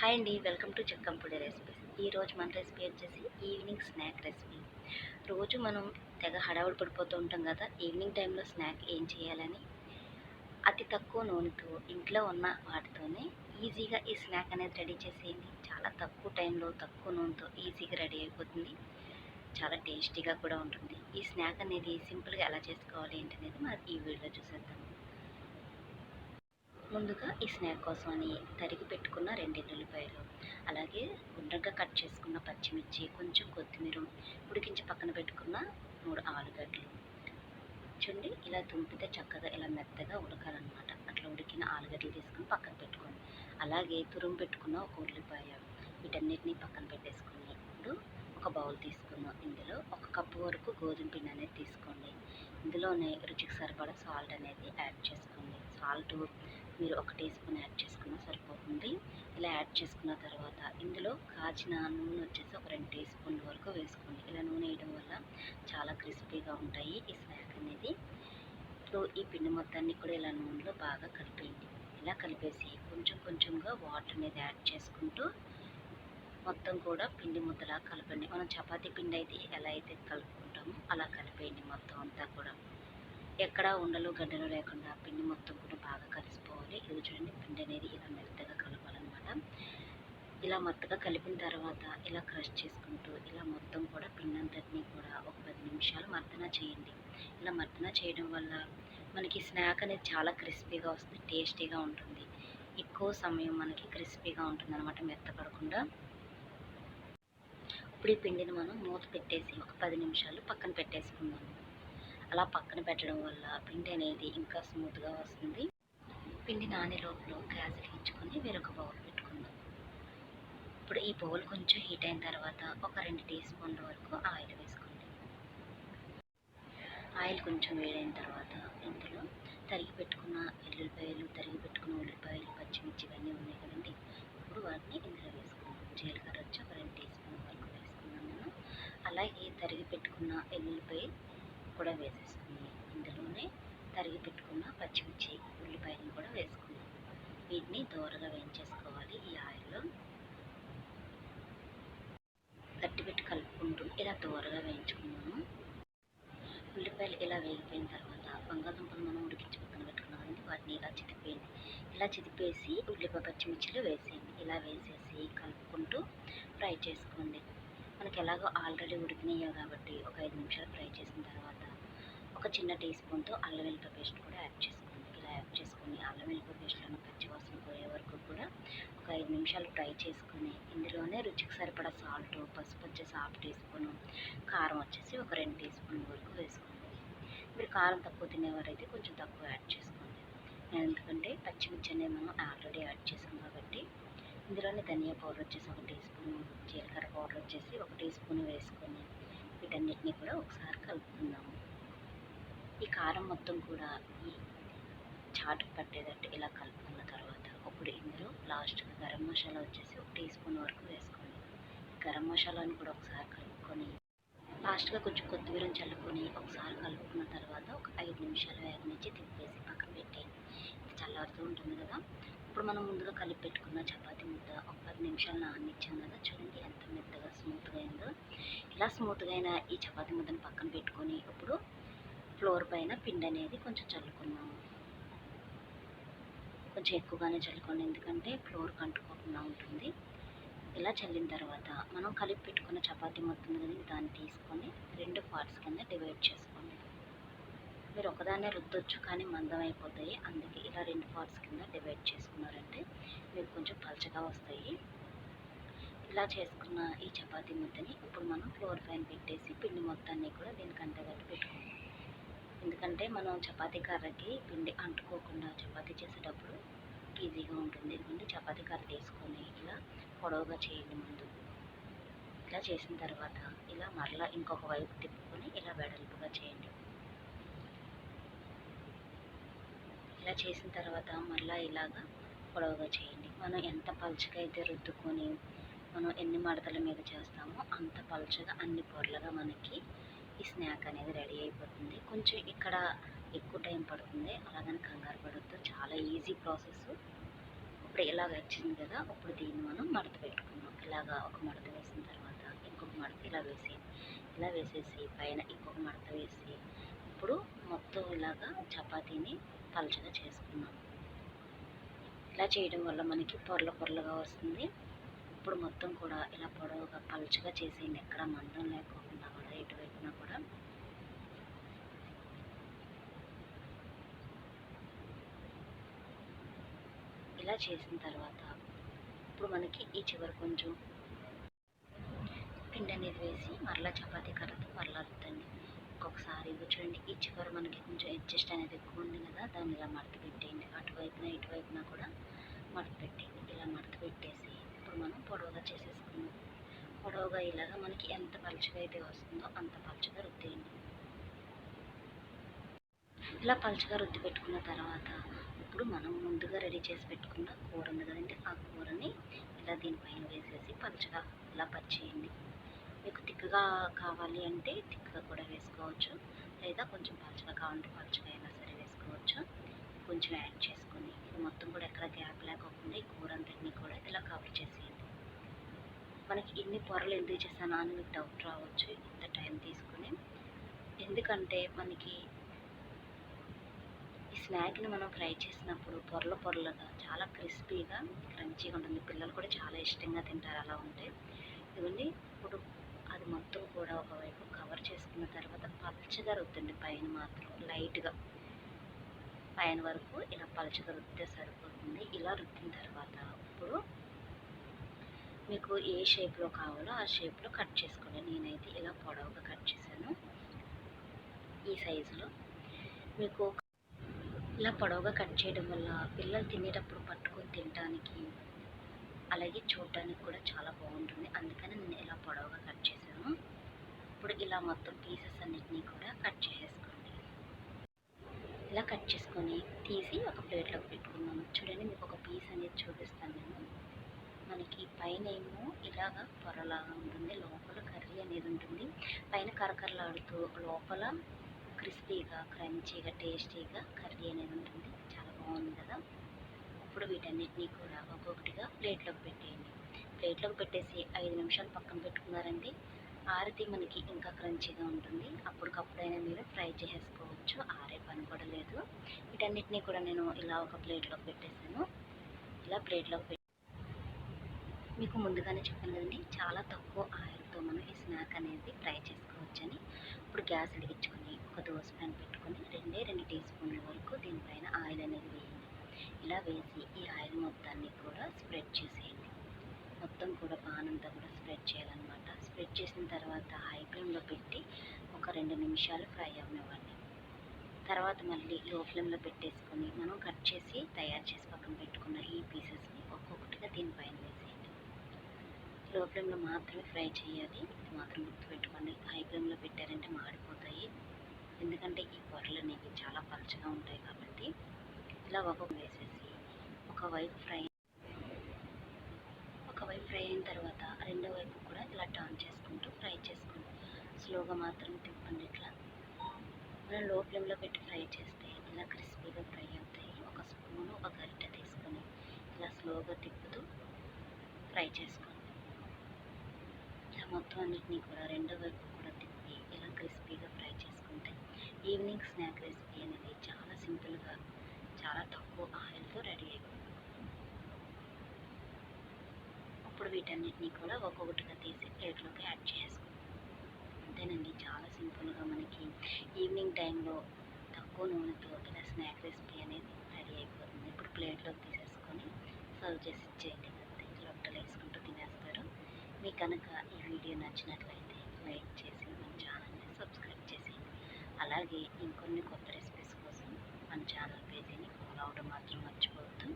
Hi అండి welcome to Chekkampudi recipes ఈరోజు మన రెసిపీ వచ్చేసి ఈవినింగ్ స్నాక్ రెసిపీ రోజు మనం తెగ హడావుడి పడిపోతూ ఉంటాం కదా ఈవినింగ్ టైంలో స్నాక్ ఏం చేయాలని? అతి తక్కువ నూనెతో ఇంట్లో ఉన్న వాటితోనే ఈజీగా ఈ స్నాక్ అనేది రెడీ చేసేయండి. చాలా తక్కువ టైంలో తక్కువ నూనెతో ఈజీగా రెడీ అయిపోతుంది. చాలా టేస్టీగా కూడా ఉంటుంది. ఈ స్నాక్ అనేది సింపుల్గా ఎలా చేసుకోవాలి ఏంటనేది మనం ఈ వీడియోలో చూసేద్దాం. ముందుగా ఈ స్నాక్ కోసం అని తరిగి పెట్టుకున్న రెండు ఉల్లిపాయలు అలాగే గుండ్రగా కట్ చేసుకున్న పచ్చిమిర్చి కొంచెం కొత్తిమీర ఉడికించి పక్కన పెట్టుకున్న మూడు ఆలుగడ్డలు. చూడండి ఇలా తుంపితే చక్కగా ఇలా మెత్తగా ఉడకాలన్నమాట. అట్లా ఉడికిన ఆలుగడ్డలు తీసుకుని పక్కన పెట్టుకోండి. అలాగే తురుము పెట్టుకున్న ఒక ఉల్లిపాయ వీటన్నిటిని పక్కన పెట్టేసుకుని ఇప్పుడు ఒక బౌల్ తీసుకున్నాం ఇందులో ఒక కప్పు వరకు గోధుమ పిండి అనేది తీసుకోండి. ఇందులోనే రుచికి సరిపడా సాల్ట్ అనేది యాడ్ చేసుకోండి. సాల్ట్ మీరు ఒక టీ స్పూన్ యాడ్ చేసుకున్నా సరిపోతుంది. ఇలా యాడ్ చేసుకున్న తర్వాత ఇందులో కాచిన నూనె వచ్చేసి ఒక రెండు టీ స్పూన్ల వరకు వేసుకోండి. ఇలా నూనె వేయడం వల్ల చాలా క్రిస్పీగా ఉంటాయి ఈ స్నాక్ అనేది. ఇప్పుడు ఈ పిండి మొత్తాన్ని కూడా ఇలా నూనెలో బాగా కలిపేయండి. ఇలా కలిపేసి కొంచెం కొంచెంగా వాటర్ అనేది యాడ్ చేసుకుంటూ మొత్తం కూడా పిండి ముద్దలా కలపండి. మనం చపాతీ పిండి అయితే ఎలా అయితే కలుపుకుంటామో అలా కలిపేయండి మొత్తం అంతా కూడా. ఎక్కడ ఉండలు గడ్డలు లేకుండా పిండి మొత్తం కూడా బాగా కలిసిపోవాలి ఇది చూడండి పిండి అనేది ఇలా మెత్తగా కలపాలన్నమాట. ఇలా మెత్తగా కలిపిన తర్వాత ఇలా క్రష్ చేసుకుంటూ ఇలా మొత్తం కూడా పిండి కూడా ఒక పది నిమిషాలు మర్దన చేయండి. ఇలా మర్దన చేయడం వల్ల మనకి స్నాక్ అనేది చాలా క్రిస్పీగా వస్తుంది టేస్టీగా ఉంటుంది. ఎక్కువ సమయం మనకి క్రిస్పీగా ఉంటుంది అనమాట మెత్తపడకుండా ఇప్పుడు ఈ పిండిని మనం మూత పెట్టేసి ఒక పది నిమిషాలు పక్కన పెట్టేసుకుందాం అలా పక్కన పెట్టడం వల్ల పిండి అనేది ఇంకా స్మూత్గా వస్తుంది. పిండి నానే లోపల గ్యాస్ ఇచ్చుకొని వేరొక బౌల్ పెట్టుకుందాం. ఇప్పుడు ఈ బౌల్ కొంచెం హీట్ అయిన తర్వాత ఒక రెండు టీ స్పూన్ల వరకు ఆయిల్ వేసుకోండి. ఆయిల్ కొంచెం వేడైన తర్వాత ఇందులో తరిగి పెట్టుకున్న ఎల్లుల్లిపాయలు తరిగి పెట్టుకున్న ఉల్లిపాయలు పచ్చిమిర్చి ఇవన్నీ ఉన్నాయి కదండి. ఇప్పుడు వాటిని ఇందులో వేసుకుందాం. జీలకర్ర వచ్చి ఒక రెండు టీ స్పూన్ వరకు వేసుకున్నాను అలాగే తరిగి పెట్టుకున్న ఎల్లుల్లిపాయ కూడా వేసేసుకున్నాను ఇందులోనే తరిగి పెట్టుకున్న పచ్చిమిర్చి ఉల్లిపాయలను కూడా వేసుకున్నాం వీటిని దూరగా వేయించేసుకోవాలి ఈ ఆయిల్లో గట్టి పెట్టి కలుపుకుంటూ ఇలా దూరగా వేయించుకున్నాము ఉల్లిపాయలు ఇలా వేగిపోయిన తర్వాత బంగాళదుంపలు మనం ఉడికించి పక్కన పెట్టుకున్నాం ఇలా చితిపేయండి ఇలా చితిపేసి ఉల్లిపాయ పచ్చిమిర్చిలు వేసేయండి. ఇలా వేసేసి కలుపుకుంటూ ఫ్రై చేసుకోండి. మనకి ఎలాగో ఆల్రెడీ ఉడికినాయో కాబట్టి ఒక ఐదు నిమిషాలు ఫ్రై చేసిన తర్వాత ఒక చిన్న టీ స్పూన్తో అల్లం వెల్లిపాయ పేస్ట్ కూడా యాడ్ చేసుకోండి. ఇలా యాడ్ చేసుకొని అల్లం వెల్లిపాయ పేస్ట్లో పచ్చివాసన పోయే వరకు కూడా ఒక ఐదు నిమిషాలు ఫ్రై చేసుకొని ఇందులోనే రుచికి సరిపడా సాల్ట్ పసుపు వచ్చేసి హాఫ్ టీ స్పూన్ కారం వచ్చేసి ఒక రెండు టీ స్పూన్ వరకు వేసుకోండి. మీరు కారం తక్కువ తినేవారైతే కొంచెం తక్కువ యాడ్ చేసుకోండి. ఎందుకంటే పచ్చిమిర్చి అనేది మనం ఆల్రెడీ యాడ్ చేసాం కాబట్టి ఇందులోనే ధనియా పౌడర్ వచ్చేసి ఒక టీ స్పూన్ జీలకర్ర పౌడర్ వచ్చేసి ఒక టీ స్పూన్ వేసుకొని వీటన్నిటిని కూడా ఒకసారి కలుపుకుందాము. ఈ కారం మొత్తం కూడా ఈ చాటుకు పట్టేటట్టు ఇలా కలుపుకున్న తర్వాత ఇప్పుడు ఇందులో లాస్ట్గా గరం మసాలా వచ్చేసి ఒక టీ స్పూన్ వరకు వేసుకోండి గరం మసాలాని కూడా ఒకసారి కలుపుకొని లాస్ట్గా కొంచెం కొత్తిమీర చల్లుకొని ఒకసారి కలుపుకున్న తర్వాత ఒక ఐదు నిమిషాలు వేగనిచ్చి తిప్పేసి పక్కన పెట్టేయండి చల్లారుతూ ఉంటుంది కదా. ఇప్పుడు మనం ముందుగా కలిపి పెట్టుకున్న చపాతి ముద్ద ఒక పది నిమిషాలు నాననిచ్చాం కదా. చూడండి ఎంత మెత్తగా స్మూత్గా అయిందో. ఇలా స్మూత్గా అయిన ఈ చపాతీ ముద్దను పక్కన పెట్టుకొని ఇప్పుడు ఫ్లోర్ పైన పిండి అనేది కొంచెం చల్లుకున్నాము కొంచెం ఎక్కువగానే చల్లుకోండి. ఎందుకంటే ఫ్లోర్ కంటుకోకుండా ఉంటుంది. ఇలా చల్లిన తర్వాత మనం కలిపి పెట్టుకున్న చపాతీ మొత్తం కదా దాన్ని తీసుకొని రెండు పార్ట్స్ కింద డివైడ్ చేసుకోండి మీరు ఒకదాన్నే రుద్దొచ్చు కానీ మందం అయిపోతాయి. అందుకే ఇలా రెండు పార్ట్స్ కింద డివైడ్ చేసుకున్నారంటే మీకు కొంచెం పలచగా వస్తాయి. ఇలా చేసుకున్న ఈ చపాతీ ముద్దని ఇప్పుడు మనం ఫ్లోర్ పైన పెట్టేసి పిండి మొత్తాన్ని కూడా దీనికి అంటగట్టి పెట్టుకుందాం. ఎందుకంటే మనం చపాతీ కర్రకి పిండి అంటుకోకుండా చపాతీ చేసేటప్పుడు ఈజీగా ఉంటుంది. ఎందుకంటే చపాతీ కర్ర తీసుకొని ఇలా పొడవుగా చేయండి ముందు. ఇలా చేసిన తర్వాత ఇలా మరలా ఇంకొక వైపు తిప్పుకొని ఇలా వెడల్పుగా చేయండి. ఇలా చేసిన తర్వాత మళ్ళీ ఇలాగా పొడవుగా చేయండి. మనం ఎంత పలుచగా అయితే రుద్దుకొని మనం ఎన్ని మడతల మీద చేస్తామో అంత పలుచగా అన్ని పొరలుగా మనకి ఈ స్నాక్ అనేది రెడీ అయిపోతుంది. కొంచెం ఇక్కడ ఎక్కువ టైం పడుతుంది. అలాగని కంగారు పడద్దు. చాలా ఈజీ ప్రాసెస్ ఇప్పుడు ఇలాగ వచ్చింది కదా ఇప్పుడు దీన్ని మనం మడత పెట్టుకున్నాం ఇలాగా ఒక మడత వేసిన తర్వాత ఇంకొక మడత ఇలా వేసి ఇలా వేసేసి పైన ఇంకొక మడత వేసి ఇప్పుడు మొత్తం ఇలాగా చపాతీని పలచగా చేసుకున్నాం. ఇలా చేయడం వల్ల మనకి పొరల పొరలుగా వస్తుంది. ఇప్పుడు మొత్తం కూడా ఇలా పొడవుగా పలుచగా చేసేయండి ఎక్కడ మందం లేకోకుండా కూడా ఎటువైపున కూడా ఇలా చేసిన తర్వాత ఇప్పుడు మనకి ఈ చివరి కొంచెం పిండి అనేది వేసి మరలా చపాతీ కర్రతో మరలా రుద్దండి. ఇంకొకసారి ఇవి చూడండి ఈ చివరి మనకి కొంచెం అడ్జస్ట్ అనేది ఎక్కువ ఉంది కదా దాన్ని ఇలా మడత పెట్టేయండి. అటువైపున ఇటువైపున కూడా మడత పెట్టేయండి. ఇలా మడత పెట్టేసి ఇప్పుడు మనం పొడవుగా చేసేసుకున్నాం పొడవుగా ఇలాగా మనకి ఎంత పలుచగా అయితే వస్తుందో అంత పలుచగా రుద్దేయండి. ఇలా పలుచగా రుద్ది పెట్టుకున్న తర్వాత ఇప్పుడు మనం ముందుగా రెడీ చేసి పెట్టుకున్న కూర ఉంది కదండి ఆ కూరని ఇలా దీనిపైన వేసేసి పలుచగా ఇలా పరిచేయండి. మీకు తిక్కగా కావాలి అంటే తిక్కగా కూడా వేసుకోవచ్చు. లేదా కొంచెం పలుచగా కావాలంటే పలుచగా అయినా సరే వేసుకోవచ్చు. కొంచెం యాడ్ చేసుకొని ఇది మొత్తం కూడా ఎక్కడ గ్యాప్ లేకోకుండా ఈ కూర అంతటినీ కూడా ఇలా కవర్ చేసేయండి. మనకి ఇన్ని పొరలు ఎందుకు చేశానా అని మీకు డౌట్ రావచ్చు. ఇంత టైం తీసుకొని. ఎందుకంటే మనకి ఈ స్నాక్ని మనం ఫ్రై చేసినప్పుడు పొరల పొరలుగా చాలా క్రిస్పీగా క్రంచీగా ఉంటుంది. పిల్లలు కూడా చాలా ఇష్టంగా తింటారు అలా ఉంటే. ఇవన్నీ ఇప్పుడు మొత్తం కూడా ఒకవైపు కవర్ చేసుకున్న తర్వాత పల్చగా రుద్దండి పైన మాత్రం లైట్గా. పైన వరకు ఇలా పలచగా రుద్దితే సరిపోతుంది. ఇలా రుద్దిన తర్వాత ఇప్పుడు మీకు ఏ షేప్లో కావాలో ఆ షేప్లో కట్ చేసుకోండి. నేనైతే ఇలా పొడవుగా కట్ చేశాను. ఈ సైజులో మీకు ఇలా పొడవుగా కట్ చేయడం వల్ల పిల్లలు తినేటప్పుడు పట్టుకొని తినడానికి అలాగే చూడడానికి కూడా చాలా బాగుంటుంది. అందుకని నేను ఇలా పొడవుగా కట్ చేశాను. ఇప్పుడు ఇలా మొత్తం పీసెస్ అన్నిటినీ కూడా కట్ చేసేసుకోండి. ఇలా కట్ చేసుకొని తీసి ఒక ప్లేట్లోకి పెట్టుకున్నాను. చూడండి మీకు ఒక పీస్ అనేది చూపిస్తాను నేను. మనకి పైన ఏమో ఇలాగా పొరలాగా ఉంటుంది. లోపల కర్రీ అనేది ఉంటుంది. పైన కరకరలాడుతూ లోపల క్రిస్పీగా క్రంచీగా టేస్టీగా కర్రీ అనేది ఉంటుంది. చాలా బాగుంది కదా. ఇప్పుడు వీటన్నిటినీ కూడా ఒక్కొక్కటిగా ప్లేట్లోకి పెట్టేయండి. ప్లేట్లోకి పెట్టేసి ఐదు నిమిషాలు పక్కన పెట్టుకున్నారండి. ఆరితే మనకి ఇంకా క్రంచీగా ఉంటుంది. అప్పటికప్పుడైనా మీరు ఫ్రై చేసేసుకోవచ్చు. ఆరే పని కూడా లేదు. వీటన్నిటినీ కూడా నేను ఇలా ఒక ప్లేట్లోకి పెట్టేసాను ఇలా ప్లేట్లోకి పెట్టి మీకు ముందుగానే చెప్పాను కదండి చాలా తక్కువ ఆయిల్తో మనం ఈ స్నాక్ అనేది ఫ్రై చేసుకోవచ్చని. ఇప్పుడు గ్యాస్ అడిగించుకొని ఒక దోశ ప్యాన్ పెట్టుకొని రెండే రెండు టీ స్పూన్ల వరకు దీనిపైన ఆయిల్ అనేది వేయాలి ఇలా వేసి ఈ ఆయిల్ మొత్తాన్ని కూడా స్ప్రెడ్ చేసేయండి. మొత్తం కూడా పానంతా కూడా స్ప్రెడ్ చేయాలన్నమాట. స్ప్రెడ్ చేసిన తర్వాత హై ఫ్లేమ్లో పెట్టి ఒక రెండు నిమిషాలు ఫ్రై అవ్వనివ్వండి తర్వాత మళ్ళీ లో ఫ్లేమ్లో పెట్టేసుకొని మనం కట్ చేసి తయారు చేసి పక్కన పెట్టుకున్న ఈ పీసెస్ని ఒక్కొక్కటిగా దీనిపైన వేసేయండి. లో ఫ్లేమ్లో మాత్రమే ఫ్రై చేయాలి. ఇది మాత్రం గుర్తుపెట్టుకోండి. హై ఫ్లేమ్లో పెట్టారంటే మాడిపోతాయి. ఎందుకంటే ఈ పొరలు అనేవి చాలా పలుచగా ఉంటాయి కాబట్టి ఇలా ఒక వేసేసి ఒకవైపు ఫ్రై ఒకవైపు ఫ్రై అయిన తర్వాత రెండో వైపు కూడా ఇలా టర్న్ చేసుకుంటూ ఫ్రై చేసుకోండి స్లోగా మాత్రం తిప్పండి ఇట్లా. మనం లో ఫ్లేమ్లో పెట్టి ఫ్రై చేస్తే ఇలా క్రిస్పీగా ఫ్రై అవుతాయి. ఒక స్పూన్ ఒక గరిట తీసుకొని ఇలా స్లోగా తిప్పుతూ ఫ్రై చేసుకోండి. ఇలా మొత్తం అన్నిటినీ కూడా రెండో వైపు కూడా తిప్పి ఇలా క్రిస్పీగా ఫ్రై చేసుకుంటే ఈవినింగ్ స్నాక్ రెసిపీ అనేది చాలా సింపుల్గా చాలా తక్కువ ఆయిల్తో రెడీ అయిపోతుంది ఇప్పుడు వీటన్నిటినీ కూడా ఒక్కొక్కటిగా తీసి ప్లేట్లోకి యాడ్ చేసుకోండి అంతేనండి చాలా సింపుల్గా మనకి ఈవినింగ్ టైంలో తక్కువ నూనెతో ఇలా స్నాక్ రెసిపీ అనేది రెడీ అయిపోతుంది. ఇప్పుడు ప్లేట్లోకి తీసేసుకొని సర్వ్ చేసి ఇచ్చేయండి. లొట్టలు వేసుకుంటూ తినేస్తారు. మీకు కనుక ఈ వీడియో నచ్చినట్లయితే లైక్ చేసి మన ఛానల్ని సబ్స్క్రైబ్ చేసి అలాగే ఇంకొన్ని కొత్త రెసిపీ మన ఛానల్ పేజీని ఫాలో అవడం మాత్రం మర్చిపోవద్దు.